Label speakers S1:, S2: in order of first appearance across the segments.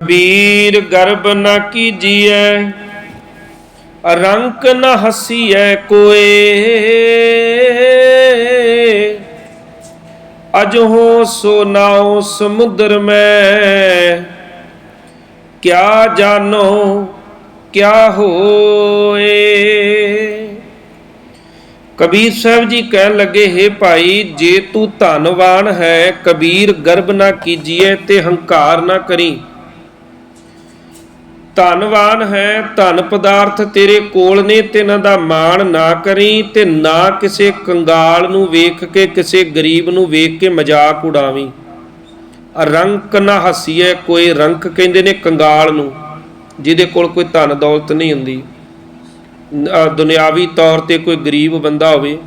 S1: ਵੀਰ ਗਰਬ ਨਾ ਕੀਜੀਐ ਰੰਕ ਨ ਹਸੀਐ ਕੋਏ। ਅਜਹੋ ਸੋ ਨਾਉ ਸਮੁੰਦਰ ਮੈਂ, ਕਿਆ ਜਾਣੋ, ਕਿਆ ਹੋਏ। ਕਬੀਰ ਸਾਹਿਬ ਜੀ ਕਹਿਣ ਲੱਗੇ हे ਭਾਈ, ਜੇ ਤੂੰ ਧਨਵਾਨ ਹੈ, ਕਬੀਰ ਗਰਬ ਨਾ ਕੀਜੀਏ ਤੇ ਹੰਕਾਰ ਨਾ ਕਰੀ। ਧਨਵਾਨ ਹੈ, ਧਨ ਪਦਾਰਥ ਤੇਰੇ ਕੋਲ ਨੇ, ਤੇ ਇਹਨਾਂ ਦਾ ਮਾਣ ਨਾ ਕਰੀ, ਤੇ ਨਾ ਕਿਸੇ ਕੰਗਾਲ ਨੂੰ ਵੇਖ ਕੇ, ਕਿਸੇ ਗਰੀਬ ਨੂੰ ਵੇਖ ਕੇ ਮਜ਼ਾਕ ਉਡਾਵੀਂ। ਰੰਕ ਨਾ ਹਸੀਏ ਕੋਈ ਰੰਕ ਕਹਿੰਦੇ ਨੇ ਕੰਗਾਲ ਨੂੰ, ਜਿਹਦੇ ਕੋਲ ਕੋਈ ਧਨ ਦੌਲਤ ਨਹੀਂ ਹੁੰਦੀ। ਅਹ ਦੁਨਿਆਵੀ ਤੌਰ ਤੇ ਕੋਈ ਗਰੀਬ ਬੰਦਾ ਹੋਵੇ।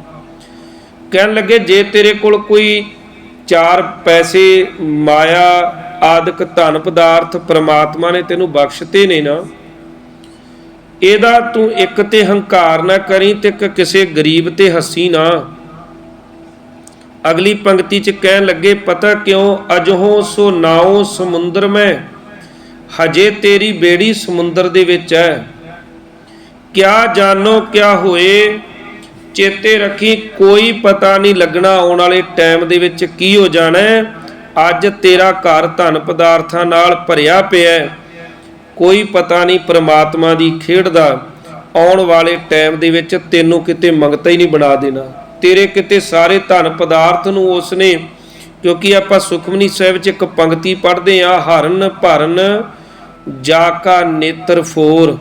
S1: ਕਹਿਣ ਲੱਗੇ, ਜੇ ਤੇਰੇ ਕੋਲ ਕੋਈ ਚਾਰ ਪੈਸੇ ਮਾਇਆ ਆਦਿਕ ਧਨ ਪਦਾਰਥ ਪ੍ਰਮਾਤਮਾ ਨੇ ਤੈਨੂੰ ਬਖਸ਼ਤੇ ਨੇ ਨਾ। ਇਹਦਾ ਤੂੰ ਇੱਕ ਤੇ ਹੰਕਾਰ ਨਾ ਕਰੀ ਤੇ ਕਿਸੇ ਗਰੀਬ ਤੇ ਹੱਸੀ ਨਾ। ਅਗਲੀ ਪੰਕਤੀ ਚ ਕਹਿਣ ਲੱਗੇ, ਪਤਾ ਕਿਉਂ ਅਜਹੋ ਸੋ ਨਾਉ ਸਮੁੰਦਰ ਮੈਂ? ਹਜੇ ਤੇਰੀ ਬੇੜੀ ਸਮੁੰਦਰ ਦੇ ਵਿੱਚ ਹੈ ਕਿਆ ਜਾਣੋ, ਕਿਆ ਹੋਏ? ਚੇਤੇ ਰੱਖੀ, ਕੋਈ ਪਤਾ ਨਹੀਂ ਲੱਗਣਾ ਆਉਣ ਵਾਲੇ ਟਾਈਮ ਦੇ ਵਿੱਚ ਕੀ ਹੋ ਜਾਣਾ ਅੱਜ ਤੇਰਾ ਘਰ ਧਨ ਪਦਾਰਥਾਂ ਨਾਲ ਭਰਿਆ ਪਿਆ ਹੈ। ਕੋਈ ਪਤਾ ਨਹੀਂ ਪ੍ਰਮਾਤਮਾ ਦੀ ਖੇਡ ਦਾ ਆਉਣ ਵਾਲੇ ਟਾਈਮ ਦੇ ਵਿੱਚ ਤੈਨੂੰ ਕਿਤੇ ਮੰਗਤਾ ਹੀ ਨਹੀਂ ਬਣਾ ਦੇਣਾ। ਤੇਰੇ ਕਿਤੇ ਸਾਰੇ ਧਨ ਪਦਾਰਥ ਨੂੰ ਉਸਨੇ ਕਿਉਂਕਿ ਆਪਾਂ ਸੁਖਮਨੀ ਸਾਹਿਬ 'ਚ ਇੱਕ ਪੰਕਤੀ ਪੜ੍ਹਦੇ ਆ ਹਰਨ ਭਰਨ ਜਾ ਕਾ ਨੇਤਰ ਫੋਰ।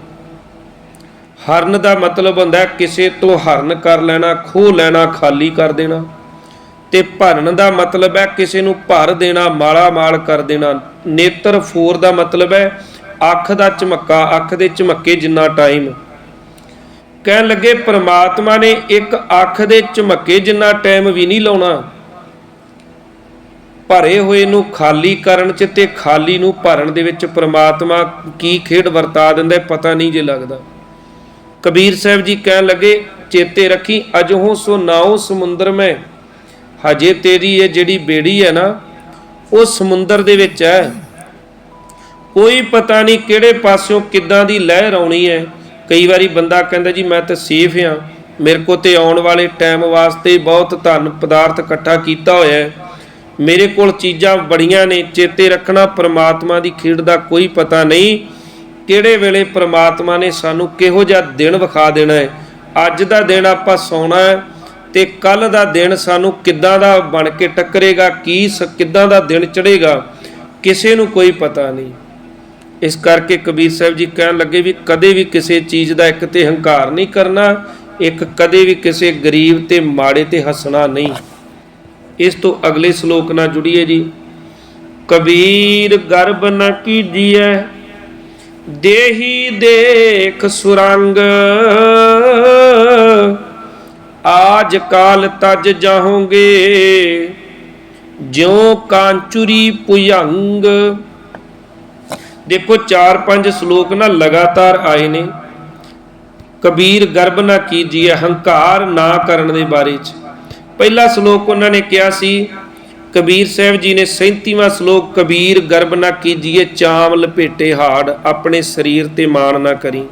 S1: ਹਰਨ ਦਾ ਮਤਲਬ ਹੁੰਦਾ ਕਿਸੇ ਤੋਂ ਹਰਨ ਕਰ ਲੈਣਾ, ਖੋਹ ਲੈਣਾ, ਖਾਲੀ ਕਰ ਦੇਣਾ। ਤੇ ਭਰਨ ਦਾ ਮਤਲਬ ਹੈ ਕਿਸੇ ਨੂੰ ਭਰ ਦੇਣਾ ਮਾਲਾ ਮਾਲ ਕਰ ਦੇਣਾ। ਨੇਤਰ ਫੋਰ ਦਾ ਮਤਲਬ ਹੈ, ਅੱਖ ਦਾ ਝਮੱਕਾ, ਅੱਖ ਦੇ ਝਮੱਕੇ ਜਿੰਨਾ ਟਾਈਮ ਕਹਿਣ ਲੱਗੇ, ਪ੍ਰਮਾਤਮਾ ਨੇ ਇੱਕ ਅੱਖ ਦੇ ਝਮੱਕੇ ਜਿੰਨਾ ਟਾਈਮ ਵੀ ਨਹੀਂ ਲਾਉਣਾ। ਭਰੇ ਹੋਏ ਨੂੰ ਖਾਲੀ ਕਰਨ ਚ ਤੇ ਖਾਲੀ ਨੂੰ ਭਰਨ ਦੇ ਵਿੱਚ ਪ੍ਰਮਾਤਮਾ ਕੀ ਖੇਡ ਵਰਤਾ ਦਿੰਦਾ ਪਤਾ ਨਹੀਂ ਜੇ ਲੱਗਦਾ। ਕਬੀਰ ਸਾਹਿਬ ਜੀ ਕਹਿਣ ਲੱਗੇ, ਚੇਤੇ ਰੱਖੀ, ਅਜਹੋ ਸੋ ਨਾਉ ਸਮੁੰਦਰ ਮੈਂ। ਹਜੇ ਤੇਰੀ ਇਹ ਜਿਹੜੀ ਬੇੜੀ ਹੈ ਨਾ, ਉਹ ਸਮੁੰਦਰ ਦੇ ਵਿੱਚ ਹੈ। ਕੋਈ ਪਤਾ ਨਹੀਂ ਕਿਹੜੇ ਪਾਸਿਓਂ ਕਿੱਦਾਂ ਦੀ ਲਹਿਰ ਆਉਣੀ ਹੈ। ਕਈ ਵਾਰੀ ਬੰਦਾ ਕਹਿੰਦਾ, ਜੀ, ਮੈਂ ਤਾਂ ਸੇਫ ਹਾਂ। ਮੇਰੇ ਕੋ ਤੇ ਆਉਣ ਵਾਲੇ ਟਾਈਮ ਵਾਸਤੇ ਬਹੁਤ ਧਨ ਪਦਾਰਥ ਇਕੱਠਾ ਕੀਤਾ ਹੋਇਆ ਹੈ। ਮੇਰੇ ਕੋਲ ਚੀਜ਼ਾਂ ਬੜੀਆਂ ਨੇ, ਚੇਤੇ ਰੱਖਣਾ ਪ੍ਰਮਾਤਮਾ ਦੀ ਖੇਡ ਦਾ ਕੋਈ ਪਤਾ ਨਹੀਂ ਕਿਹੜੇ ਵੇਲੇ ਪ੍ਰਮਾਤਮਾ ਨੇ ਸਾਨੂੰ ਕਿਹੋ ਜਿਹਾ ਦਿਨ ਵਿਖਾ ਦੇਣਾ ਹੈ। ਅੱਜ ਦਾ ਦਿਨ ਆਪਾਂ ਸੌਣਾ ਹੈ। ਤੇ ਕੱਲ ਦਾ ਦਿਨ ਸਾਨੂੰ ਕਿੱਦਾਂ ਦਾ ਬਣ ਕੇ ਟੱਕਰੇਗਾ, ਕੀ ਸ- ਕਿੱਦਾਂ ਦਾ ਦਿਨ ਚੜ੍ਹੇਗਾ, ਕਿਸੇ ਨੂੰ ਕੋਈ ਪਤਾ ਨਹੀਂ। ਇਸ ਕਰਕੇ ਕਬੀਰ ਸਾਹਿਬ ਜੀ ਕਹਿਣ ਲੱਗੇ ਵੀ ਕਦੇ ਵੀ ਕਿਸੇ ਚੀਜ਼ ਦਾ ਇੱਕ ਤੇ ਹੰਕਾਰ ਨਹੀਂ ਕਰਨਾ, ਇੱਕ ਕਦੇ ਵੀ ਕਿਸੇ ਗਰੀਬ ਤੇ ਮਾੜੇ ਤੇ ਹੱਸਣਾ ਨਹੀਂ। ਇਸ ਤੋਂ ਅਗਲੇ ਸ਼ਲੋਕ ਨਾਲ ਜੁੜੀਏ ਜੀ। ਕਬੀਰ ਗਰਬ ਨ ਕੀਜੀਐ, ਦੇਹੀ ਦੇਖ ਸੁਰੰਗ। ਆਜ ਕਾਲ ਤਜ ਜਾਹੋਗੇ। ਜਿਉ ਕਾਂਚੁਰੀ ਪੁਯੰਗ ਦੇਖੋ 4-5 ਸ਼ਲੋਕ ਨਾ ਲਗਾਤਾਰ ਆਏ ਨੇ। ਕਬੀਰ ਗਰਬ ਨਾ ਕੀਜੀਏ, ਹੰਕਾਰ ਨਾ ਕਰਨ ਦੇ ਬਾਰੇ ਚ। ਪਹਿਲਾ ਸ਼ਲੋਕ ਉਹਨਾਂ ਨੇ ਕਿਹਾ ਸੀ, ਕਬੀਰ ਸਾਹਿਬ ਜੀ ਨੇ 37ਵਾਂ ਸ਼ਲੋਕ, ਕਬੀਰ ਗਰਬ ਨਾ ਕੀਜੀਏ ਚਾਮ ਲਪੇਟੇ ਹਾੜ, ਆਪਣੇ ਸਰੀਰ ਤੇ ਮਾਣ ਨਾ ਕਰੀ।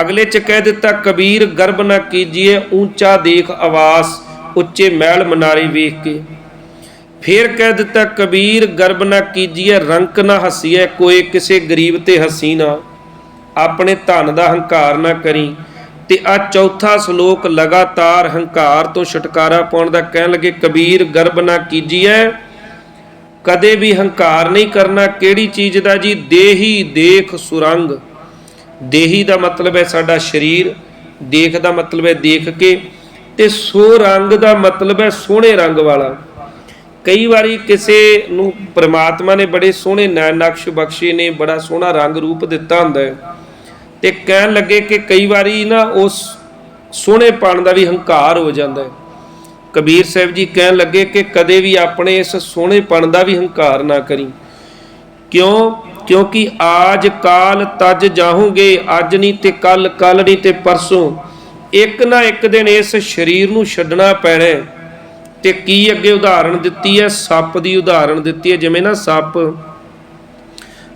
S1: ਅਗਲੇ ਚ ਕਹਿ ਦਿੱਤਾ, ਕਬੀਰ, ਗਰਬ ਨਾ ਕੀਜੀਏ ਉੱਚਾ ਦੇਖ ਆਵਾਸ, ਉੱਚੇ ਮਹਿਲ ਮਨਾਰੇ ਵੇਖ ਕੇ। ਫਿਰ ਕਹਿ ਦਿੱਤਾ, ਕਬੀਰ, ਗਰਬ ਨਾ ਕੀਜੀਏ, ਰੰਕ ਨਾ ਹਸੀਏ, ਕੋਈ ਕਿਸੇ ਗਰੀਬ ਤੇ ਹਸੀ ਨਾ। ਆਪਣੇ ਧਨ ਦਾ ਹੰਕਾਰ ਨਾ ਕਰੀ। ਤੇ ਆ ਚੌਥਾ ਸ਼ਲੋਕ ਲਗਾਤਾਰ ਹੰਕਾਰ ਤੋਂ ਛੁਟਕਾਰਾ ਪਾਉਣ ਦਾ ਕਹਿਣ ਲੱਗੇ, ਕਬੀਰ, ਗਰਬ ਨਾ ਕੀਜੀਏ, ਕਦੇ ਵੀ ਹੰਕਾਰ ਨਹੀਂ ਕਰਨਾ। ਕਿਹੜੀ ਚੀਜ਼ ਦਾ ਜੀ? ਦੇਹੀ ਦੇਖ ਸੁਰੰਗ। ਦੇਹੀ ਦਾ ਮਤਲਬ ਹੈ ਸਾਡਾ ਸਰੀਰ, ਦੇਖ ਦਾ ਮਤਲਬ ਹੈ ਦੇਖ ਕੇ ਤੇ ਸੋ ਰੰਗ ਦਾ ਮਤਲਬ ਹੈ ਸੋਹਣੇ ਰੰਗ ਵਾਲਾ। ਕਈ ਵਾਰੀ ਕਿਸੇ ਨੂੰ ਪ੍ਰਮਾਤਮਾ ਨੇ ਬੜੇ ਸੋਹਣੇ ਨੈਣ ਨਕਸ਼ ਬਖਸ਼ੇ ਨੇ, ਬੜਾ ਸੋਹਣਾ ਰੰਗ ਰੂਪ ਦਿੱਤਾ ਹੁੰਦਾ ਹੈ ਤੇ ਕਹਿਣ ਲੱਗੇ ਕਿ ਕਈ ਵਾਰੀ ਨਾ ਉਸ ਸੋਹਣੇਪਣ ਦਾ ਵੀ ਹੰਕਾਰ ਹੋ ਜਾਂਦਾ ਹੈ। ਕਬੀਰ ਸਾਹਿਬ ਜੀ ਕਹਿਣ ਲੱਗੇ ਕਿ ਕਦੇ ਵੀ ਆਪਣੇ ਇਸ ਸੋਹਣੇਪਣ ਦਾ ਵੀ ਹੰਕਾਰ ਨਾ ਕਰੀ। ਕਿਉਂ? ਕਿਉਂਕਿ ਆਜ ਕਾਲ ਤਜ ਜਾਹੋਗੇ, ਅੱਜ ਨਹੀਂ ਤੇ ਕੱਲ ਕੱਲ ਨਹੀਂ ਤੇ ਪਰਸੋਂ। ਇੱਕ ਨਾ ਇੱਕ ਦਿਨ ਇਸ ਸਰੀਰ ਨੂੰ ਛੱਡਣਾ ਪੈਣਾ ਤੇ ਕੀ ਅੱਗੇ ਉਦਾਹਰਣ ਦਿੱਤੀ ਹੈ? ਸੱਪ ਦੀ ਉਦਾਹਰਣ ਦਿੱਤੀ ਹੈ, ਜਿਵੇਂ ਨਾ ਸੱਪ।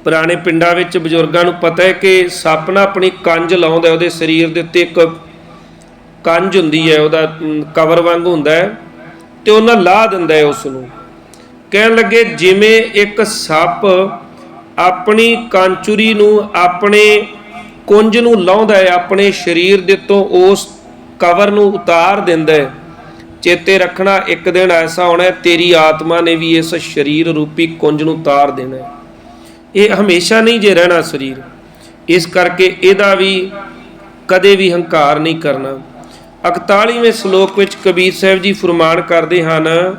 S1: ਪੁਰਾਣੇ ਪਿੰਡਾਂ ਵਿੱਚ ਬਜ਼ੁਰਗਾਂ ਨੂੰ ਪਤਾ ਹੈ ਕਿ ਸੱਪ ਨਾ ਆਪਣੀ ਕੰਜ ਲਾਉਂਦਾ ਉਹਦੇ ਸਰੀਰ ਦੇ ਉੱਤੇ ਇੱਕ ਕੰਜ ਹੁੰਦੀ ਹੈ, ਉਹਦਾ ਕਵਰ ਵਾਂਗ ਹੁੰਦਾ ਹੈ। ਤੇ ਉਹਨਾਂ ਲਾਹ ਦਿੰਦਾ ਹੈ ਉਸ ਨੂੰ ਕਹਿਣ ਲੱਗੇ, ਜਿਵੇਂ ਇੱਕ ਸੱਪ ਆਪਣੀ ਕਾਂਚੁਰੀ ਨੂੰ ਆਪਣੇ ਕੁੰਜ ਨੂੰ ਲਾਉਂਦਾ ਹੈ, ਆਪਣੇ ਸਰੀਰ ਦੇ ਤੋਂ ਉਸ ਕਵਰ ਨੂੰ ਉਤਾਰ ਦਿੰਦਾ ਹੈ। ਚੇਤੇ ਰੱਖਣਾ ਇੱਕ ਦਿਨ ਐਸਾ ਹੋਣਾ ਹੈ, ਤੇਰੀ ਆਤਮਾ ਨੇ ਵੀ ਇਸ ਸਰੀਰ ਰੂਪੀ ਕੁੰਜ ਨੂੰ ਉਤਾਰ ਦੇਣਾ ਹੈ। ਇਹ ਹਮੇਸ਼ਾ ਨਹੀਂ ਜੇ ਰਹਿਣਾ ਸਰੀਰ। ਇਸ ਕਰਕੇ ਇਹਦਾ ਵੀ ਕਦੇ ਵੀ ਹੰਕਾਰ ਨਹੀਂ ਕਰਨਾ। 41ਵੇਂ ਸ਼ਲੋਕ ਵਿੱਚ ਕਬੀਰ ਸਾਹਿਬ ਜੀ ਫਰਮਾਨ ਕਰਦੇ ਹਨ,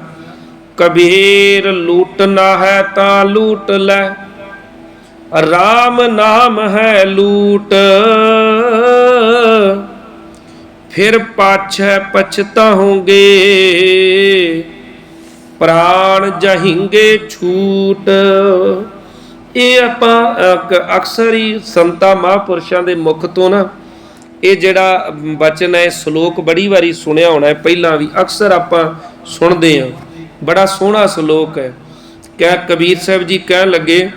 S1: ਕਬੀਰ ਲੂਟਣਾ ਹੈ ਤਾਂ ਲੂਟ ਲੈ ਰਾਮ ਨਾਮ ਹੈ ਲੂਟ। ਫਿਰ ਪਾਛੈ ਪਛਤਾਹੋਗੇ ਪ੍ਰਾਣ ਜਹਿੰਗੇ ਛੂਟ। ਇਹ ਆਪਾਂ ਅਕਸਰ ਹੀ ਸੰਤਾਂ ਮਹਾਂਪੁਰਸ਼ਾਂ ਦੇ ਮੁਖ ਤੋਂ ਨਾ, ਇਹ ਜਿਹੜਾ ਬਚਨ ਹੈ ਸ਼ਲੋਕ ਬੜੀ ਵਾਰੀ ਸੁਣਿਆ ਹੋਣਾ ਹੈ, ਪਹਿਲਾਂ ਵੀ ਅਕਸਰ ਆਪਾਂ ਸੁਣਦੇ ਹਾਂ। ਬੜਾ ਸੋਹਣਾ ਸ਼ਲੋਕ ਹੈ। ਕਹਿ ਕਬੀਰ ਸਾਹਿਬ ਜੀ ਕਹਿਣ ਲੱਗੇ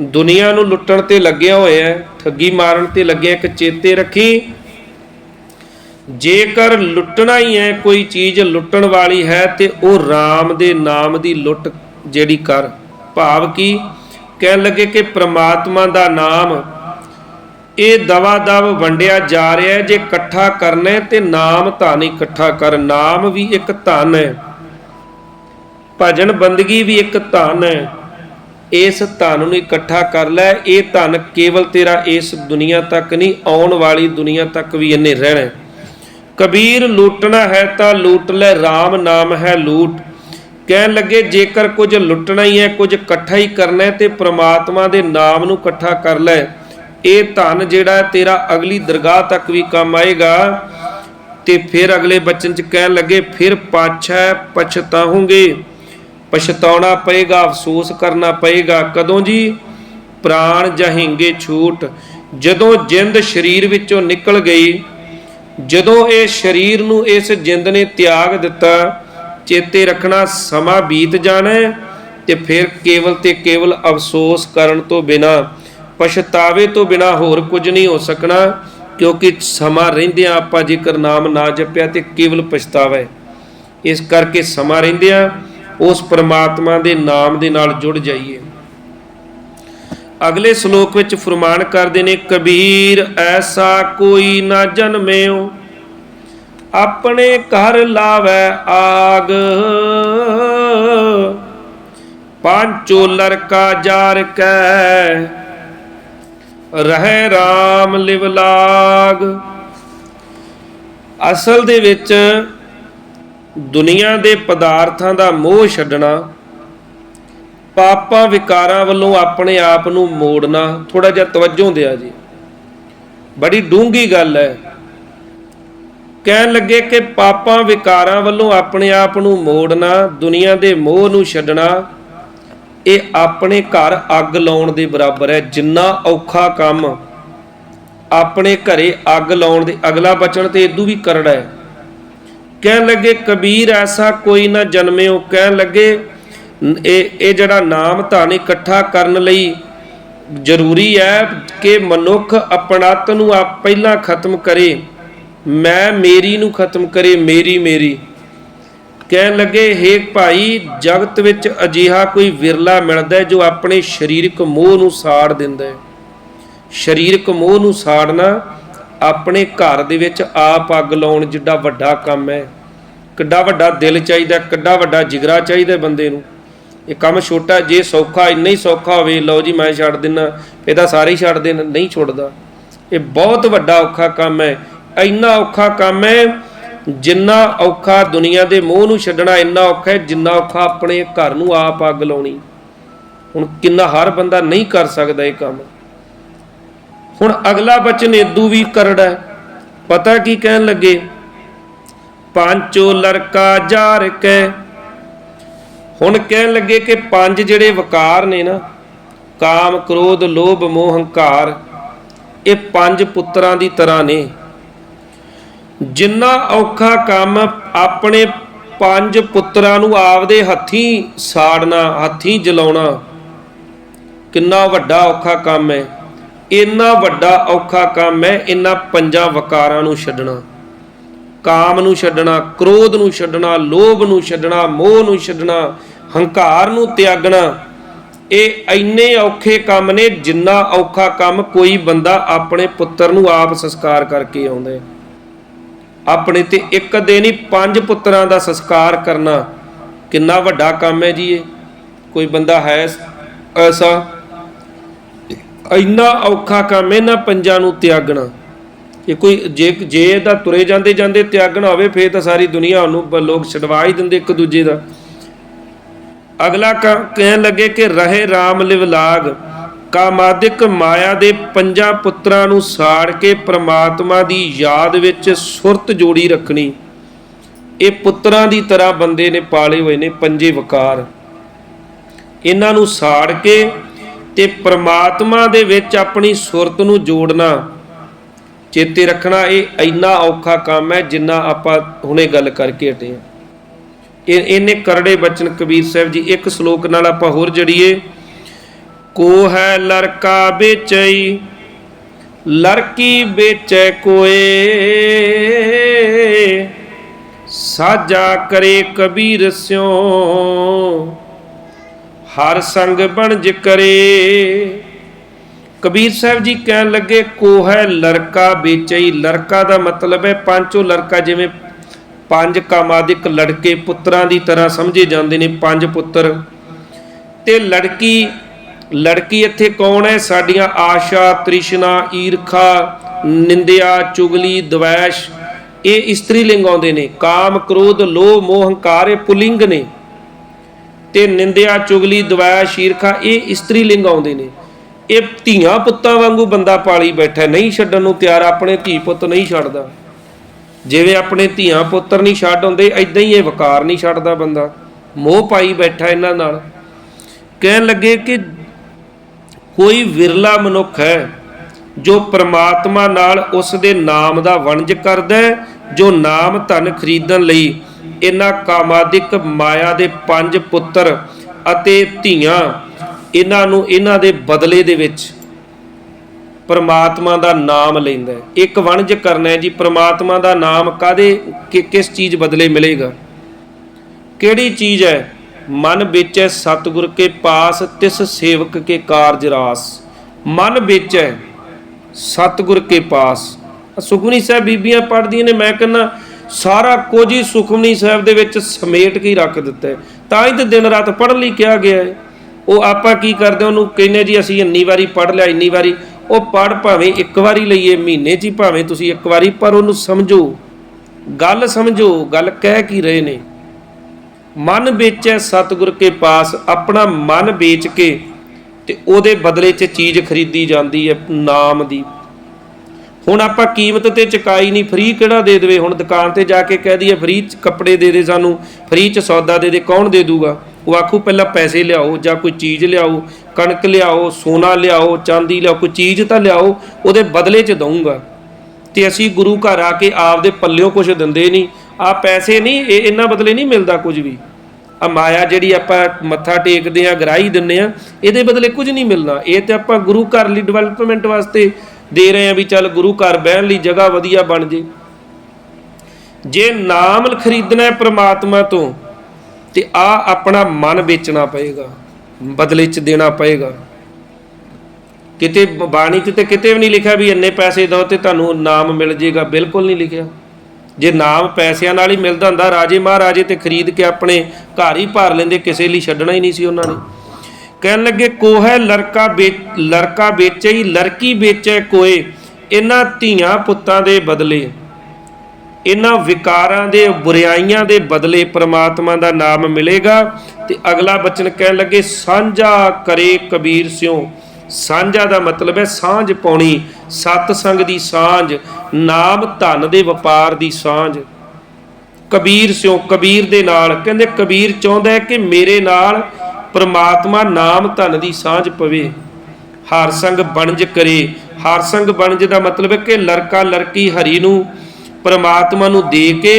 S1: ਦੁਨੀਆ ਨੂੰ ਲੁੱਟਣ ਤੇ ਲੱਗਿਆ ਹੋਇਆ ਹੈ, ਠੱਗੀ ਮਾਰਨ ਤੇ ਲੱਗਿਆ ਇੱਕ ਚੇਤੇ ਰੱਖੀ। ਜੇਕਰ ਲੁੱਟਣਾ ਹੀ ਹੈ, ਕੋਈ ਚੀਜ਼ ਲੁੱਟਣ ਵਾਲੀ ਹੈ, ਤੇ ਉਹ RAM ਦੇ ਨਾਮ ਦੀ ਲੁੱਟ ਜਿਹੜੀ ਕਰ। ਭਾਵ ਕੀ? ਕਹਿਣ ਲੱਗੇ ਕਿ ਪ੍ਰਮਾਤਮਾ ਦਾ ਨਾਮ, ਇਹ ਦਵਾ ਦਵ ਵੰਡਿਆ ਜਾ ਰਿਹਾ ਹੈ, ਜੇ ਇਕੱਠਾ ਕਰਨਾ ਤੇ ਨਾਮ ਧਨ ਇਕੱਠਾ ਕਰ। ਨਾਮ ਵੀ ਇੱਕ ਧਨ ਹੈ। ਭਜਨ ਬੰਦਗੀ ਵੀ ਇੱਕ ਧਨ ਹੈ। ਇਸ ਧਨ ਨੂੰ ਇਕੱਠਾ ਕਰ ਲੈ, ਇਹ ਧਨ ਕੇਵਲ ਤੇਰਾ ਇਸ ਦੁਨੀਆ ਤੱਕ ਨਹੀਂ, ਆਉਣ ਵਾਲੀ ਦੁਨੀਆ ਤੱਕ ਵੀ ਇਹਨੇ ਰਹਿਣਾ। ਕਬੀਰ ਲੂਟਣਾ ਹੈ ਤਾਂ ਲੂਟ ਲੈ RAM ਨਾਮ ਹੈ ਲੂਟ। ਕਹਿਣ ਲੱਗੇ, ਜੇਕਰ ਕੁਝ ਲੁੱਟਣਾ ਹੀ ਹੈ, ਕੁਝ ਇਕੱਠਾ ਹੀ ਕਰਨਾ ਹੈ, ਤੇ ਪ੍ਰਮਾਤਮਾ ਦੇ ਨਾਮ ਨੂੰ ਇਕੱਠਾ ਕਰ ਲੈ। ਇਹ ਧਨ ਜਿਹੜਾ ਤੇਰਾ ਅਗਲੀ ਦਰਗਾਹ ਤੱਕ ਵੀ ਕੰਮ ਆਏਗਾ। ਤੇ ਫਿਰ ਅਗਲੇ ਬਚਨ ਚ ਕਹਿਣ ਲੱਗੇ, ਫਿਰ ਪਾਛੈ ਪਛਤਾਹੋਗੇ ਪਛਤਾਉਣਾ ਪਏਗਾ, ਅਫਸੋਸ ਕਰਨਾ ਪਏਗਾ। ਕਦੋਂ ਜੀ? ਪ੍ਰਾਣ ਜਹਿੰਗੇ ਛੂਟ। ਜਦੋਂ ਜਿੰਦ ਸਰੀਰ ਵਿੱਚੋਂ ਨਿਕਲ ਗਈ, ਜਦੋਂ ਇਹ ਸਰੀਰ ਨੂੰ ਇਸ ਜਿੰਦ ਨੇ ਤਿਆਗ ਦਿੱਤਾ, ਚੇਤੇ ਰੱਖਣਾ ਸਮਾਂ ਬੀਤ ਜਾਣਾ ਤੇ ਫਿਰ ਕੇਵਲ ਤੇ ਕੇਵਲ ਅਫਸੋਸ ਕਰਨ ਤੋਂ ਬਿਨਾ, ਪਛਤਾਵੇ ਤੋਂ ਬਿਨਾ ਹੋਰ ਕੁਝ ਨਹੀਂ ਹੋ ਸਕਣਾ, ਕਿਉਂਕਿ ਸਮਾਂ ਰਹਿੰਦਿਆਂ ਆਪਾਂ ਜੇਕਰ ਨਾਮ ਨਾ ਜਪਿਆ ਤੇ ਕੇਵਲ ਪਛਤਾਵਾ ਇਸ ਕਰਕੇ ਸਮਾਂ ਰਹਿੰਦਿਆਂ ਉਸ ਪ੍ਰਮਾਤਮਾ ਦੇ ਨਾਮ ਦੇ ਨਾਲ ਜੁੜ ਜਾਈਏ। ਅਗਲੇ ਸ਼ਲੋਕ ਵਿੱਚ ਫਰਮਾਨ ਕਰਦੇ ਨੇ, ਕਬੀਰ, ਐਸਾ ਕੋਈ ਨਾ ਜਨਮਿਓ, ਆਪਣੇ ਘਰ ਲਾਵੇ ਆਗ। ਪੰਚੋ ਲੜਕਾ ਜਾਰ ਕੈ, ਰਹਿ RAM ਲਿਵ ਲਾਗ। ਅਸਲ ਦੇ ਵਿੱਚ ਦੁਨੀਆ ਦੇ ਪਦਾਰਥਾਂ ਦਾ ਮੋਹ ਛੱਡਣਾ, ਪਾਪਾਂ ਵਿਕਾਰਾਂ ਵੱਲੋਂ ਆਪਣੇ ਆਪ ਨੂੰ ਮੋੜਨਾ ਥੋੜਾ ਜਿਹਾ ਤਵੱਜੋ ਦਿਆ ਜੀ। ਬੜੀ ਡੂੰਗੀ ਗੱਲ ਹੈ। ਕਹਿਣ ਲੱਗੇ ਕਿ ਪਾਪਾਂ ਵਿਕਾਰਾਂ ਵੱਲੋਂ ਆਪਣੇ ਆਪ ਨੂੰ ਮੋੜਨਾ, ਦੁਨੀਆ ਦੇ ਮੋਹ ਨੂੰ ਛੱਡਣਾ, ਇਹ ਆਪਣੇ ਘਰ ਅੱਗ ਲਾਉਣ ਦੇ ਬਰਾਬਰ ਹੈ। ਜਿੰਨਾ ਔਖਾ ਕੰਮ ਆਪਣੇ ਘਰੇ ਅੱਗ ਲਾਉਣ ਦੇ ਅਗਲਾ ਬਚਨ ਤੇ ਇਦੋਂ ਵੀ ਕਰੜਾ ਹੈ। ਕਹਿਣ ਲੱਗੇ, ਕਬੀਰ ਐਸਾ ਕੋਈ ਨਾ ਜਨਮਿਓ। ਕਹਿਣ ਲੱਗੇ, ਇਹ ਇਹ ਜਿਹੜਾ ਨਾਮ ਧਨ ਇਕੱਠਾ ਕਰਨ ਲਈ ਜ਼ਰੂਰੀ ਹੈ ਕਿ ਮਨੁੱਖ ਆਪਣਤ ਨੂੰ ਆਪ ਪਹਿਲਾਂ ਖਤਮ ਕਰੇ। ਮੈਂ ਮੇਰੀ ਨੂੰ ਖਤਮ ਕਰੇ, ਮੇਰੀ ਮੇਰੀ। ਕਹਿਣ ਲੱਗੇ ਹੇ ਭਾਈ, ਜਗਤ ਵਿੱਚ ਅਜਿਹਾ ਕੋਈ ਵਿਰਲਾ ਮਿਲਦਾ ਹੈ ਜੋ ਆਪਣੇ ਸਰੀਰਕ ਮੋਹ ਨੂੰ ਸਾੜ ਦਿੰਦਾ ਹੈ। ਸਰੀਰਕ ਮੋਹ ਨੂੰ ਸਾੜਨਾ ਆਪਣੇ ਘਰ ਦੇ ਵਿੱਚ ਆਪ ਅੱਗ ਲਾਉਣ ਜਿੱਡਾ ਵੱਡਾ ਕੰਮ ਹੈ। ਕਿੱਡਾ ਵੱਡਾ ਦਿਲ ਚਾਹੀਦਾ, ਕਿੱਡਾ ਵੱਡਾ ਜਿਗਰਾ ਚਾਹੀਦਾ ਬੰਦੇ ਨੂੰ। ਇਹ ਕੰਮ ਛੋਟਾ, ਜੇ ਸੌਖਾ, ਇੰਨਾ ਹੀ ਸੌਖਾ ਹੋਵੇ, ਲਓ ਜੀ ਮੈਂ ਛੱਡ ਦਿੰਨਾ ਇਹ ਤਾਂ ਸਾਰੇ ਹੀ ਛੱਡ ਦੇਣ, ਨਹੀਂ ਛੁੱਟਦਾ। ਇਹ ਬਹੁਤ ਵੱਡਾ ਔਖਾ ਕੰਮ ਹੈ। ਇੰਨਾ ਔਖਾ ਕੰਮ ਹੈ, ਜਿੰਨਾ ਔਖਾ ਦੁਨੀਆ ਦੇ ਮੋਹ ਨੂੰ ਛੱਡਣਾ ਇੰਨਾ ਔਖਾ ਹੈ, ਜਿੰਨਾ ਔਖਾ ਆਪਣੇ ਘਰ ਨੂੰ ਆਪ ਅੱਗ ਲਾਉਣੀ। ਹੁਣ ਕਿੰਨਾ ਹਰ ਬੰਦਾ ਨਹੀਂ ਕਰ ਸਕਦਾ ਇਹ ਕੰਮ। ਹੁਣ ਅਗਲਾ ਬਚਨ ਏਦੂ ਵੀ ਕਰੜਾ ਪਤਾ ਕੀ ਕਹਿਣ ਲੱਗੇ? ਪੰਚੋ ਲੜਕਾ ਜਾਰ ਕੇ। ਹੁਣ ਕਹਿਣ ਲੱਗੇ ਕਿ ਪੰਜ ਜਿਹੜੇ ਵਕਾਰ ਨੇ ਨਾ, ਕਾਮ, ਕ੍ਰੋਧ, ਲੋਭ, ਮੋਹ, ਹੰਕਾਰ, ਇਹ ਪੰਜ ਪੁੱਤਰਾਂ ਦੀ ਤਰ੍ਹਾਂ ਨੇ। ਜਿੰਨਾ ਔਖਾ ਕੰਮ ਆਪਣੇ ਪੰਜ ਪੁੱਤਰਾਂ ਨੂੰ ਆਪਦੇ ਹੱਥੀਂ ਸਾੜਨਾ, ਹੱਥੀਂ ਜਲਾਉਣਾ, ਕਿੰਨਾ ਵੱਡਾ ਔਖਾ ਕੰਮ ਹੈ। ਇੰਨਾ ਵੱਡਾ ਔਖਾ ਕੰਮ ਹੈ ਇਹਨਾਂ ਪੰਜਾਂ ਵਕਾਰਾਂ ਨੂੰ ਛੱਡਣਾ। ਕਾਮ ਨੂੰ ਛੱਡਣਾ, ਕ੍ਰੋਧ ਨੂੰ ਛੱਡਣਾ, ਲੋਭ ਨੂੰ ਛੱਡਣਾ, ਮੋਹ ਨੂੰ ਛੱਡਣਾ, ਹੰਕਾਰ ਨੂੰ ਤਿਆਗਣਾ, ਇਹ ਇੰਨੇ ਔਖੇ ਕੰਮ ਨੇ, ਜਿੰਨਾ ਔਖਾ ਕੰਮ ਕੋਈ ਬੰਦਾ ਆਪਣੇ ਪੁੱਤਰ ਨੂੰ ਆਪ ਸੰਸਕਾਰ ਕਰਕੇ ਆਉਂਦਾ ਆਪਣੇ ਤੇ ਇੱਕ ਦੇ ਨਹੀਂ ਪੰਜ ਪੁੱਤਰਾਂ ਦਾ ਸੰਸਕਾਰ ਕਰਨਾ ਕਿੰਨਾ ਵੱਡਾ ਕੰਮ ਹੈ ਜੀ ਇਹ। ਕੋਈ ਬੰਦਾ ਹੈ ਐਸਾ ਇੰਨਾ ਔਖਾ ਕੰਮ ਹੈ, ਇਹਨਾਂ ਪੰਜਾਂ ਨੂੰ ਤਿਆਗਣਾ। ਇਹ ਕੋਈ ਜੇ ਜੇ ਇਹਦਾ ਤੁਰੇ ਜਾਂਦੇ ਜਾਂਦੇ ਤਿਆਗਣਾ ਹੋਵੇ, ਫੇਰ ਤਾਂ ਸਾਰੀ ਦੁਨੀਆ ਨੂੰ ਲੋਕ ਛਡਵਾ ਹੀ ਦਿੰਦੇ ਇੱਕ ਦੂਜੇ ਦਾ। ਅਗਲਾ ਕਹਿਣ ਲੱਗੇ ਕਿ ਰਹੇ RAM ਲਿਵਲਾਗ ਕਾਮਾਦਿਕ ਮਾਇਆ ਦੇ ਪੰਜਾਂ ਪੁੱਤਰਾਂ ਨੂੰ ਸਾੜ ਕੇ ਪ੍ਰਮਾਤਮਾ ਦੀ ਯਾਦ ਵਿੱਚ ਸੁਰਤ ਜੋੜੀ ਰੱਖਣੀ। ਇਹ ਪੁੱਤਰਾਂ ਦੀ ਤਰ੍ਹਾਂ ਬੰਦੇ ਨੇ ਪਾਲੇ ਹੋਏ ਨੇ ਪੰਜੇ ਵਕਾਰ। ਇਹਨਾਂ ਨੂੰ ਸਾੜ ਕੇ ਤੇ ਪ੍ਰਮਾਤਮਾ ਦੇ ਵਿੱਚ ਆਪਣੀ ਸੁਰਤ ਨੂੰ ਜੋੜਨਾ, ਚੇਤੇ ਰੱਖਣਾ, ਇਹ ਇੰਨਾ ਔਖਾ ਕੰਮ ਹੈ ਜਿੰਨਾ ਆਪਾਂ ਹੁਣੇ ਗੱਲ ਕਰਕੇ ਹਟੇ ਹਾਂ। ਇਹ, ਇਹਨੇ ਕਰੜੇ ਬਚਨ ਕਬੀਰ ਸਾਹਿਬ ਜੀ, ਇੱਕ ਸ਼ਲੋਕ ਨਾਲ ਆਪਾਂ ਹੋਰ ਜੜੀਏ। ਕੋ ਹੈ ਲੜਕਾ ਵੇਚਈ ਲੜਕੀ ਵੇਚੈ ਕੋਏ। ਸਾਜਾ ਕਰੇ ਕਬੀਰ ਸਿਓ ਹਰ ਸੰਗ ਬਣਜ ਕਰੇ ਕਬੀਰ ਸਾਹਿਬ ਜੀ ਕਹਿਣ ਲੱਗੇ ਕੋ ਲੜਕਾ ਵੇਚਈ ਲੜਕਾ ਦਾ ਮਤਲਬ ਹੈ ਪੰਜੋ ਲੜਕਾ ਜਿਵੇਂ ਪੰਜ ਕਾਮਾਦਿਕ ਲੜਕੇ ਪੁੱਤਰਾਂ ਦੀ ਤਰ੍ਹਾਂ ਸਮਝੇ ਜਾਂਦੇ ਨੇ, ਪੰਜ ਪੁੱਤਰ। ਤੇ ਲੜਕੀ ਲੜਕੀ ਇੱਥੇ ਕੌਣ ਹੈ? ਸਾਡੀਆਂ ਆਸ਼ਾ, ਤ੍ਰਿਸ਼ਨਾ, ਈਰਖਾ, ਨਿੰਦਿਆ, ਚੁਗਲੀ, ਦਵੈਸ਼, ਇਹ ਇਸਤਰੀ ਲਿੰਗ ਆਉਂਦੇ ਨੇ। ਕਾਮ, ਕ੍ਰੋਧ, ਲੋਭ, ਮੋਹ, ਹੰਕਾਰ, ਇਹ ਪੁਲਿੰਗ ਨੇ। ਤੇ ਨਿੰਦਿਆ, ਚੁਗਲੀ, ਦਵਾਇਆ, ਸ਼ੀਰਖਾ, ਇਹ ਇਸਤਰੀ ਲਿੰਗ ਆਉਂਦੇ ਨੇ। ਇਹ ਧੀਆਂ ਪੁੱਤਾਂ ਵਾਂਗੂ ਬੰਦਾ ਪਾਲੀ ਬੈਠਾ, ਨਹੀਂ ਛੱਡਣ ਨੂੰ ਤਿਆਰ, ਆਪਣੇ ਧੀ ਪੁੱਤ ਨਹੀਂ ਛੱਡਦਾ। ਜਿਵੇਂ ਆਪਣੇ ਧੀਆਂ ਪੁੱਤਰ ਨਹੀਂ ਛੱਡ ਹੁੰਦੇ ਐਦਾਂ ਹੀ ਇਹ ਵਕਾਰ ਨਹੀਂ ਛੱਡਦਾ ਬੰਦਾ। ਮੋਹ ਪਾਈ ਬੈਠਾ ਇਹਨਾਂ ਨਾਲ। ਕਹਿਣ ਲੱਗੇ ਕਿ ਕੋਈ ਵਿਰਲਾ ਮਨੁੱਖ ਹੈ, ਜੋ ਪ੍ਰਮਾਤਮਾ ਨਾਲ ਉਸ ਦੇ ਨਾਮ ਦਾ ਵਣਜ ਕਰਦਾ ਜੋ ਨਾਮ ਧਨ ਖਰੀਦਣ ਲਈ ਇਹਨਾਂ ਕਾਮਾਦਿਕ ਮਾਇਆ ਦੇ ਪੰਜ ਪੁੱਤਰ ਅਤੇ ਧੀਆਂ, ਇਹਨਾਂ ਨੂੰ ਇਹਨਾਂ ਦੇ ਬਦਲੇ ਦੇ ਵਿੱਚ ਪ੍ਰਮਾਤਮਾ ਦਾ ਨਾਮ ਲੈਂਦਾ ਹੈ। ਇੱਕ ਵਣਜ ਕਰਨਾ ਹੈ ਜੀ, ਪ੍ਰਮਾਤਮਾ ਦਾ ਨਾਮ ਕਾਦੇ ਕਿਸ ਚੀਜ਼ ਬਦਲੇ ਮਿਲੇਗਾ? ਕਿਹੜੀ ਚੀਜ਼ ਹੈ? ਮਨ ਵੇਚੈ ਸਤਿਗੁਰ ਕੇ ਪਾਸ, ਤਿਸ ਸੇਵਕ ਕੇ ਕਾਰਜ ਰਾਸ। ਮਨ ਵੇਚੈ ਸਤਿਗੁਰ ਕੇ ਪਾਸ। ਸੁਖਮਨੀ ਸਾਹਿਬ ਬੀਬੀਆਂ ਪੜ੍ਹਦੀਆਂ ਨੇ, ਮੈਂ ਕਹਿੰਦਾ ਸਾਰਾ ਕੁਝ ਹੀ ਸੁਖਮਨੀ ਸਾਹਿਬ ਦੇ ਵਿੱਚ ਸਮੇਟ ਕੇ ਰੱਖ ਦਿੱਤਾ ਹੈ। ਤਾਂ ਹੀ ਤੇ ਦਿਨ ਰਾਤ ਪੜ੍ਹਨ ਲਈ ਕਿਹਾ ਗਿਆ ਹੈ। ਉਹ ਆਪਾਂ ਕੀ ਕਰਦੇ ਉਹਨੂੰ ਕਹਿੰਦੇ ਜੀ, ਅਸੀਂ ਇੰਨੀ ਵਾਰੀ ਪੜ੍ਹ ਲਿਆ, ਇੰਨੀ ਵਾਰੀ। ਉਹ ਪੜ੍ਹ ਭਾਵੇਂ ਇੱਕ ਵਾਰੀ ਲਈਏ, ਮਹੀਨੇ 'ਚ ਹੀ ਭਾਵੇਂ ਤੁਸੀਂ ਇੱਕ ਵਾਰੀ, ਪਰ ਉਹਨੂੰ ਸਮਝੋ। ਗੱਲ ਸਮਝੋ, ਗੱਲ ਕਹਿ ਕੀ ਰਹੇ ਨੇ? ਮਨ ਵੇਚੈ ਸਤਿਗੁਰ ਕੇ ਪਾਸ, ਆਪਣਾ ਮਨ ਵੇਚ ਕੇ ਤੇ ਉਹਦੇ ਬਦਲੇ 'ਚ ਚੀਜ਼ ਖਰੀਦੀ ਜਾਂਦੀ ਹੈ ਨਾਮ ਦੀ। ਹੁਣ ਆਪਾਂ ਕੀਮਤ ਤੇ ਚਕਾਈ ਨਹੀਂ, ਫ੍ਰੀ ਕਿਹੜਾ ਦੇ ਦੇਵੇ? ਹੁਣ ਦੁਕਾਨ ਤੇ ਜਾ ਕੇ ਕਹਿ ਦਈਏ, ਫ੍ਰੀ ਚ ਕੱਪੜੇ ਦੇ ਦੇ ਸਾਨੂੰ, ਫ੍ਰੀ ਚ ਸੌਦਾ ਦੇ ਦੇ, ਕੌਣ ਦੇ ਦੂਗਾ? ਉਹ ਆਖੂ ਪਹਿਲਾਂ ਪੈਸੇ ਲਿਆਓ ਜਾਂ ਕੋਈ ਚੀਜ਼ ਲਿਆਓ, ਕਣਕ ਲਿਆਓ, ਸੋਨਾ ਲਿਆਓ, ਚਾਂਦੀ ਲਿਆਓ, ਕੋਈ ਚੀਜ਼ ਤਾਂ ਲਿਆਓ, ਉਹਦੇ ਬਦਲੇ ਚ ਦਊਂਗਾ। ਤੇ ਅਸੀਂ ਗੁਰੂ ਘਰ ਆ ਕੇ ਆਪਦੇ ਪੱਲਿਓਂ ਕੁਝ ਦਿੰਦੇ ਨਹੀਂ। ਆ ਪੈਸੇ ਨਹੀਂ, ਇਹ ਇਹਨਾਂ ਬਦਲੇ ਨਹੀਂ ਮਿਲਦਾ ਕੁਝ ਵੀ। ਆ ਮਾਇਆ ਜਿਹੜੀ ਆਪਾਂ ਮੱਥਾ ਟੇਕਦੇ ਆ ਗਰਾਈ ਦਿੰਨੇ ਆ, ਇਹਦੇ ਬਦਲੇ ਕੁਝ ਨਹੀਂ ਮਿਲਣਾ। ਇਹ ਤੇ ਆਪਾਂ ਗੁਰੂ ਘਰ ਲਈ ਡਿਵੈਲਪਮੈਂਟ ਵਾਸਤੇ ਦੇ ਰਹੇ ਆ ਵੀ ਚੱਲ ਗੁਰੂ ਘਰ ਬਹਿਣ ਲਈ ਜਗ੍ਹਾ ਵਧੀਆ ਬਣ ਜੇ। ਜੇ ਨਾਮ ਖਰੀਦਣਾ ਹੈ ਪ੍ਰਮਾਤਮਾ ਤੋਂ, ਤੇ ਆ ਆਪਣਾ ਮਨ ਵੇਚਣਾ ਪਏਗਾ, ਬਦਲੇ ਚ ਦੇਣਾ ਪਏਗਾ। ਕਿਤੇ ਬਾਣੀ 'ਚ ਤੇ ਕਿਤੇ ਵੀ ਨਹੀਂ ਲਿਖਿਆ ਵੀ ਇੰਨੇ ਪੈਸੇ ਦਿਓ ਤੇ ਤੁਹਾਨੂੰ ਨਾਮ ਮਿਲ ਜੇਗਾ, ਬਿਲਕੁਲ ਨਹੀਂ ਲਿਖਿਆ। ਜੇ ਨਾਮ ਪੈਸਿਆਂ ਨਾਲ ਹੀ ਮਿਲਦਾ ਹੁੰਦਾ, ਰਾਜੇ ਮਹਾਰਾਜੇ ਤੇ ਖਰੀਦ ਕੇ ਆਪਣੇ ਘਰ ਹੀ ਭਰ ਲੈਂਦੇ, ਕਿਸੇ ਲਈ ਛੱਡਣਾ ਹੀ ਨਹੀਂ ਸੀ ਉਹਨਾਂ ਨੇ। ਕਹਿਣ ਲੱਗੇ, ਕੋਹੈ ਲੜਕਾ ਲੜਕਾ ਵੇਚੇ ਲੜਕੀ ਵੇਚੈ ਕੋਏ, ਇਹਨਾਂ ਧੀਆਂ ਪੁੱਤਾਂ ਦੇ ਬਦਲੇ। ਇਹਨਾਂ ਵਿਕਾਰਾਂ ਦੇ, ਬੁਰਾਈਆਂ ਦੇ ਬਦਲੇ ਪ੍ਰਮਾਤਮਾ ਦਾ ਨਾਮ ਮਿਲੇਗਾ। ਤੇ ਅਗਲਾ ਬਚਨ ਕਹਿਣ ਲੱਗੇ, ਸਾਂਝਾ ਕਰੇ ਕਬੀਰ ਸਿਓ ਸਾਂਝਾ ਦਾ ਮਤਲਬ ਹੈ ਸਾਂਝ ਪਾਉਣੀ, ਸਤ ਸੰਗ ਦੀ ਸਾਂਝ, ਨਾਮ ਧਨ ਦੇ ਵਪਾਰ ਦੀ ਸਾਂਝ। ਕਬੀਰ ਸਿਓ ਕਬੀਰ ਦੇ ਨਾਲ, ਕਹਿੰਦੇ ਕਬੀਰ ਚਾਹੁੰਦਾ ਹੈ ਕਿ ਮੇਰੇ ਨਾਲ ਪ੍ਰਮਾਤਮਾ ਨਾਮ ਧਨ ਦੀ ਸਾਂਝ ਪਵੇ। ਹਰ ਸੰਗ ਬਣਜ ਕਰੇ। ਹਰ ਸੰਗ ਬਣਜ ਦਾ ਮਤਲਬ ਹੈ ਕਿ ਲੜਕਾ ਲੜਕੀ ਹਰੀ ਨੂੰ ਪ੍ਰਮਾਤਮਾ ਨੂੰ ਦੇ ਕੇ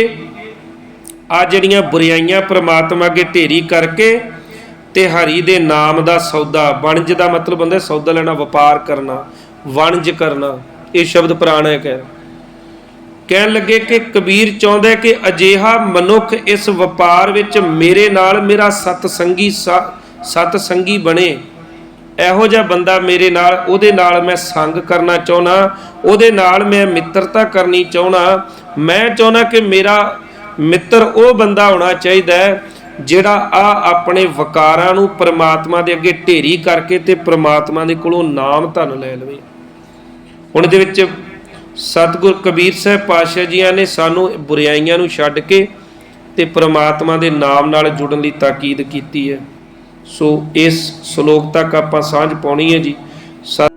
S1: ਆ ਜਿਹੜੀਆਂ ਬੁਰਾਈਆਂ ਪ੍ਰਮਾਤਮਾ ਅੱਗੇ ਢੇਰੀ ਕਰਕੇ ਤੇ ਹਰੀ ਦੇ ਨਾਮ ਦਾ ਸੌਦਾ ਵਣਜ ਦਾ ਮਤਲਬ ਹੁੰਦਾ ਸੌਦਾ ਲੈਣਾ, ਵਪਾਰ ਕਰਨਾ, ਵਣਜ ਕਰਨਾ, ਇਹ ਸ਼ਬਦ ਪੁਰਾਣਾ ਹੈ ਕਹਿ। ਕਹਿਣ ਲੱਗੇ ਕਿ ਕਬੀਰ ਚਾਹੁੰਦਾ ਕਿ ਅਜੇਹਾ ਮਨੁੱਖ ਇਸ ਵਪਾਰ ਵਿੱਚ ਮੇਰੇ ਨਾਲ ਮੇਰਾ ਸਤ ਸੰਗੀ ਸਤ ਸੰਗੀ ਬਣੇ। ਇਹੋ ਜਿਹਾ ਬੰਦਾ ਮੇਰੇ ਨਾਲ, ਉਹਦੇ ਨਾਲ ਮੈਂ ਸੰਗ ਕਰਨਾ ਚਾਹੁੰਦਾ, ਉਹਦੇ ਨਾਲ ਮੈਂ ਮਿੱਤਰਤਾ ਕਰਨੀ ਚਾਹੁੰਦਾ। ਮੈਂ ਚਾਹੁੰਦਾ ਕਿ ਮੇਰਾ ਮਿੱਤਰ ਉਹ ਬੰਦਾ ਹੋਣਾ ਚਾਹੀਦਾ ਹੈ, ਜਿਹੜਾ ਆ ਆਪਣੇ ਵਕਾਰਾਂ ਨੂੰ ਪ੍ਰਮਾਤਮਾ ਦੇ ਅੱਗੇ ਢੇਰੀ ਕਰਕੇ ਤੇ ਪ੍ਰਮਾਤਮਾ ਦੇ ਕੋਲੋਂ ਨਾਮ ਧਨ ਲੈ ਲਵੇ। ਹੁਣ ਇਹਦੇ ਵਿੱਚ ਸਤਿਗੁਰ ਕਬੀਰ ਸਾਹਿਬ ਪਾਤਸ਼ਾਹ ਜੀਆਂ ਨੇ ਸਾਨੂੰ ਬੁਰਾਈਆਂ ਨੂੰ ਛੱਡ ਕੇ ਤੇ ਪ੍ਰਮਾਤਮਾ ਦੇ ਨਾਮ ਨਾਲ ਜੁੜਨ ਲਈ ਤਾਕੀਦ ਕੀਤੀ ਹੈ। ਸੋ ਇਸ ਸ਼ਲੋਕ ਤੱਕ ਆਪਾਂ ਸਾਂਝ ਪਾਉਣੀ ਹੈ ਜੀ। ਸਤ